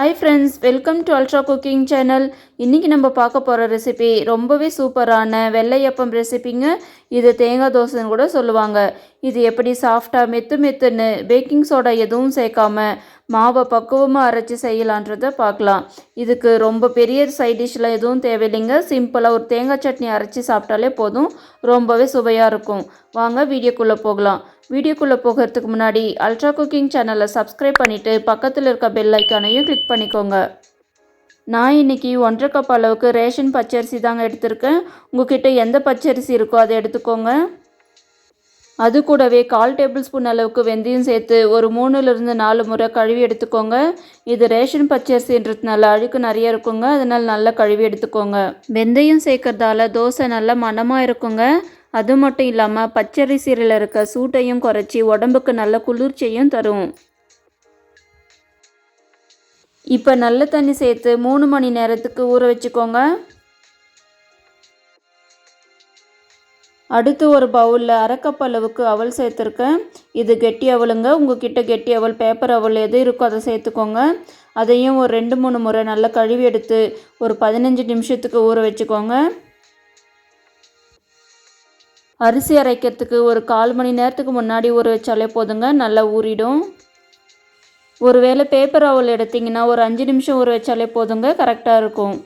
Hi friends welcome to ultra cooking channel இன்றைக்கி நம்ம பார்க்க போகிற ரெசிபி ரொம்பவே சூப்பரான வெள்ளையப்பம் ரெசிபிங்க இது தேங்காய் தோசைன்னு கூட சொல்லுவாங்க. இது எப்படி சாஃப்டாக மெத்து மெத்துன்னு பேக்கிங் சோடா எதுவும் சேர்க்காம மாவை பக்குவமாக அரைச்சி செய்யலான்றதை பார்க்கலாம். இதுக்கு ரொம்ப பெரிய சைட் டிஷ்லாம் எதுவும் தேவையில்லைங்க. சிம்பிளாக ஒரு தேங்காய் சட்னி அரைச்சி சாப்பிட்டாலே போதும். ரொம்பவே சுவையாக இருக்கும். வாங்க வீடியோக்குள்ளே போகலாம். வீடியோக்குள்ளே போகிறதுக்கு முன்னாடி அல்ட்ரா குக்கிங் சேனலை சப்ஸ்கிரைப் பண்ணிவிட்டு பக்கத்தில் இருக்க பெல் ஐக்கானையும் கிளிக் பண்ணிக்கோங்க. நான் இன்றைக்கி ஒன்றரை கப் அளவுக்கு ரேஷன் பச்சரிசி தாங்க எடுத்திருக்கேன். உங்ககிட்ட எந்த பச்சரிசி இருக்கோ அதை எடுத்துக்கோங்க. அது கூடவே கால் டேபிள் ஸ்பூன் அளவுக்கு வெந்தயம் சேர்த்து ஒரு மூணுலேருந்து நாலு முறை கழுவி எடுத்துக்கோங்க. இது ரேஷன் பச்சரிசின்றதுனால அழுக்கு நிறைய இருக்குங்க. அதனால் நல்லா கழுவி எடுத்துக்கோங்க. வெந்தயம் சேர்க்கறதால தோசை நல்லா மணமாக இருக்குங்க. அது மட்டும் இல்லாமல் பச்சரிசியில் இருக்க சூட்டையும் குறைச்சி உடம்புக்கு நல்ல குளிர்ச்சியும் தரும். இப்போ நல்ல தண்ணி சேர்த்து மூணு மணி நேரத்துக்கு ஊற வச்சுக்கோங்க. அடுத்து ஒரு பவுலில் அரைக்கப் அளவுக்கு அவல் சேர்த்துருக்கேன். இது கெட்டி அவலுங்க. உங்ககிட்ட கெட்டி அவல் பேப்பர் அவல் எது இருக்கோ அதை சேர்த்துக்கோங்க. அதையும் ஒரு ரெண்டு மூணு முறை நல்லா கழுவி எடுத்து ஒரு பதினஞ்சு நிமிஷத்துக்கு ஊற வச்சுக்கோங்க. அரிசி அரைக்கிறதுக்கு ஒரு கால் மணி நேரத்துக்கு முன்னாடி ஊற வச்சாலே போதுங்க நல்லா ஊறிடும். ஒருவேளை பேப்பர் அவல் எடுத்திங்கன்னா ஒரு அஞ்சு நிமிஷம் ஊற வச்சாலே போதுங்க கரெக்டாக இருக்கும்.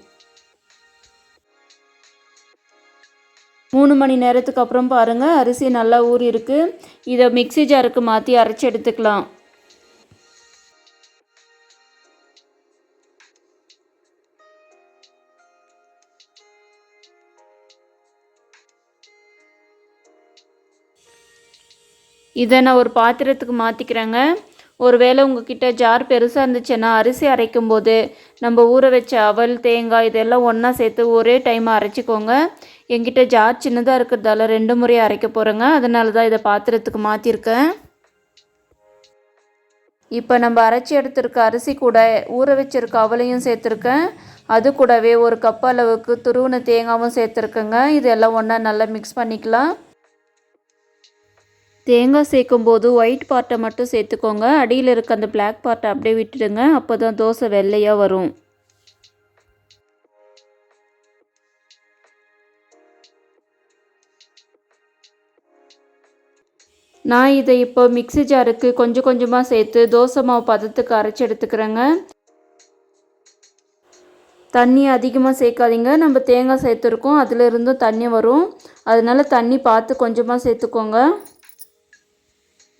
மூணு மணி நேரத்துக்கு அப்புறம் பாருங்கள் அரிசி நல்லா ஊறி இருக்குது இதை மிக்சி ஜாருக்கு மாற்றி அரைச்சி எடுத்துக்கலாம். இதை நான் ஒரு பாத்திரத்துக்கு மாற்றிக்கிறேங்க ஒருவேளை உங்ககிட்ட ஜார் பெருசாக இருந்துச்சுன்னா அரிசி அரைக்கும் போது நம்ம ஊற வச்ச அவல் தேங்காய் இதெல்லாம் ஒன்றா சேர்த்து ஒரே டைம் அரைச்சிக்கோங்க. எங்கிட்ட ஜார் சின்னதாக இருக்கிறதால ரெண்டு முறை அரைக்க போகிறேங்க அதனால தான் இதை பாத்திரத்துக்கு மாற்றிருக்கேன் இப்போ நம்ம அரைச்சி எடுத்திருக்க அரிசி கூட ஊற வச்சிருக்க அவலையும் சேர்த்துருக்கேன். அது கூடவே ஒரு கப் அளவுக்கு துருவின தேங்காவும் சேர்த்துருக்கேங்க. இதெல்லாம் ஒன்றா நல்லா மிக்ஸ் பண்ணிக்கலாம். தேங்காய் சேர்க்கும் போது ஒயிட் பார்ட்டை மட்டும் சேர்த்துக்கோங்க. அடியில் இருக்க அந்த பிளாக் பார்ட்டை அப்படியே விட்டுடுங்க. அப்போ தான் தோசை வெள்ளையாக வரும். நான் இதை இப்போ மிக்சி ஜாருக்கு கொஞ்சம் கொஞ்சமாக சேர்த்து தோசை மாவு பதத்துக்கு அரைச்சி எடுத்துக்கிறேங்க. தண்ணி அதிகமாக சேர்க்காதீங்க. நம்ம தேங்காய் சேர்த்துருக்கோம். அதிலிருந்தும் தண்ணி வரும். அதனால் தண்ணி பார்த்து கொஞ்சமாக சேர்த்துக்கோங்க.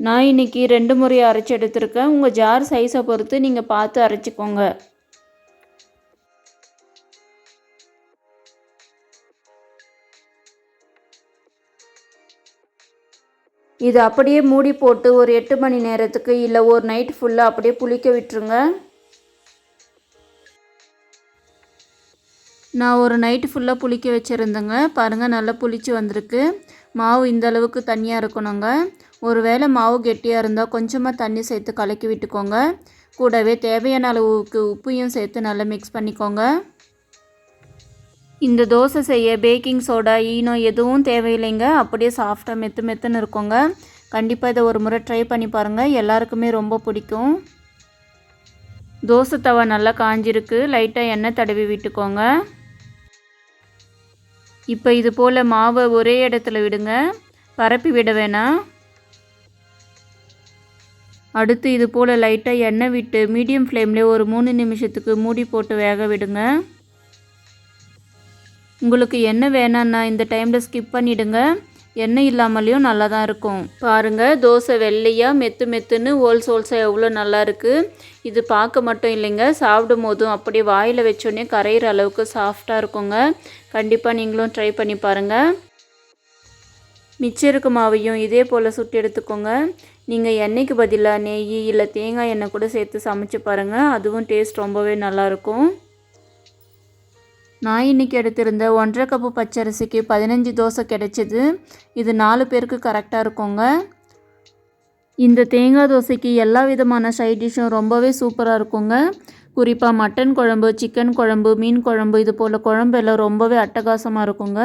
நான் இன்றைக்கி ரெண்டு முறை அரைச்சி எடுத்திருக்கேன். உங்கள் ஜார் சைஸை பொறுத்து நீங்கள் பார்த்து அரைச்சிக்கோங்க. இது அப்படியே மூடி போட்டு ஒரு எட்டு மணி நேரத்துக்கு இல்லை ஒரு நைட் ஃபுல்லாக அப்படியே புளிக்க விட்டுருங்க. நான் ஒரு நைட்டு ஃபுல்லாக புளிக்க வச்சுருந்தேங்க. பாருங்கள் நல்லா புளிச்சு வந்திருக்கு. மாவு இந்த அளவுக்கு தண்ணியாக இருக்கணுங்க. ஒரு வேளை மாவு கெட்டியாக இருந்தால் கொஞ்சமாக தண்ணி சேர்த்து கலக்கி விட்டுக்கோங்க. கூடவே தேவையான அளவுக்கு உப்பையும் சேர்த்து நல்லா மிக்ஸ் பண்ணிக்கோங்க. இந்த தோசை செய்ய பேக்கிங் சோடா ஈனோ எதுவும் தேவையில்லைங்க. அப்படியே சாஃப்டாக மெத்து மெத்துன்னு இருக்கோங்க. கண்டிப்பாக இதை ஒரு முறை ட்ரை பண்ணி பாருங்கள் எல்லாருக்குமே ரொம்ப பிடிக்கும். தோசை தவா நல்லா காஞ்சிருக்கு. லைட்டாக எண்ணெய் தடவி விட்டுக்கோங்க. இப்போ இது போல் மாவை ஒரே இடத்துல விடுங்க. பரப்பி விட வேணாம் அடுத்து இது போல் லைட்டாக எண்ணெய் விட்டு மீடியம் ஃப்ளேம்லேயே ஒரு மூணு நிமிஷத்துக்கு மூடி போட்டு வேக விடுங்க. உங்களுக்கு எண்ணெய் வேணான்னா இந்த டைமில் ஸ்கிப் பண்ணிவிடுங்க எண்ணெய் இல்லாமலேயும் நல்லா தான் இருக்கும். பாருங்கள் தோசை வெள்ளையாக மெத்து மெத்துன்னு ஓல்ஸ் ஹோல்ஸாக எவ்வளோ நல்லா இருக்குது இது பார்க்க மட்டும் இல்லைங்க சாப்பிடும் போதும் அப்படியே வாயில் வச்சோடனே கரையிற அளவுக்கு சாஃப்டாக இருக்குங்க. கண்டிப்பாக நீங்களும் ட்ரை பண்ணி பாருங்கள் மிச்சம் இருக்க மாவையும் இதே போல் சுட்டு எடுத்துக்கோங்க. நீங்கள் எண்ணெய்க்கு பதிலாக நெய் இல்லை தேங்காய் எண்ணெய் கூட சேர்த்து சமைச்சு பாருங்கள் அதுவும் டேஸ்ட் ரொம்பவே நல்லாயிருக்கும் நான் இன்றைக்கி எடுத்திருந்த ஒன்றரை கப்பு பச்சரிசிக்கு பதினஞ்சு தோசை கிடைச்சிது. இது நாலு பேருக்கு கரெக்டாக இருக்குங்க. இந்த தேங்காய் தோசைக்கு எல்லா விதமான சைட் டிஷ்ஷும் ரொம்பவே சூப்பராக இருக்குங்க. குறிப்பாக மட்டன் குழம்பு சிக்கன் குழம்பு மீன் குழம்பு இது போல் குழம்பு எல்லாம் ரொம்பவே அட்டகாசமாக இருக்குங்க.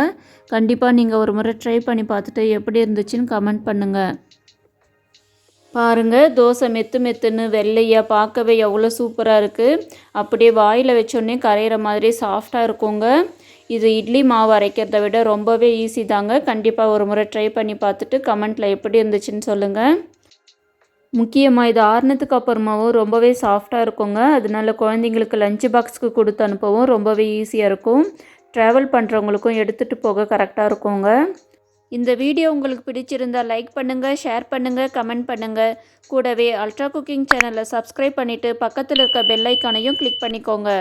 கண்டிப்பாக நீங்கள் ஒரு முறை ட்ரை பண்ணி பார்த்துட்டு எப்படி இருந்துச்சுன்னு கமெண்ட் பண்ணுங்கள் பாருங்கள் தோசை மெத்து மெத்துன்னு வெள்ளையாக பார்க்கவே எவ்வளோ சூப்பராக இருக்குது அப்படியே வாயில் வச்சோடனே கரையிற மாதிரி சாஃப்டாக இருக்குங்க. இது இட்லி மாவு அரைக்கிறத விட ரொம்பவே ஈஸி தாங்க. கண்டிப்பாக ஒரு முறை ட்ரை பண்ணி பார்த்துட்டு கமெண்ட்டில் எப்படி இருந்துச்சுன்னு சொல்லுங்கள் முக்கியமாக இது ஆறுனதுக்கு அப்புறமாவும் ரொம்பவே சாஃப்டாக இருக்குங்க. அதனால குழந்தைங்களுக்கு லஞ்ச் பாக்ஸ்க்கு கொடுத்து அனுப்பவும் ரொம்பவே ஈஸியாக இருக்கும். ட்ராவல் பண்ணுறவங்களுக்கும் எடுத்துகிட்டு போக கரெக்டாக இருக்குங்க. இந்த வீடியோ உங்களுக்கு பிடிச்சிருந்தா லைக் பண்ணுங்கள் ஷேர் பண்ணுங்கள் கமெண்ட் பண்ணுங்கள் கூடவே அல்ட்ரா குக்கிங் சேனலை சப்ஸ்கிரைப் பண்ணிவிட்டு பக்கத்தில் இருக்க பெல் ஐக்கானையும் கிளிக் பண்ணிக்கோங்க.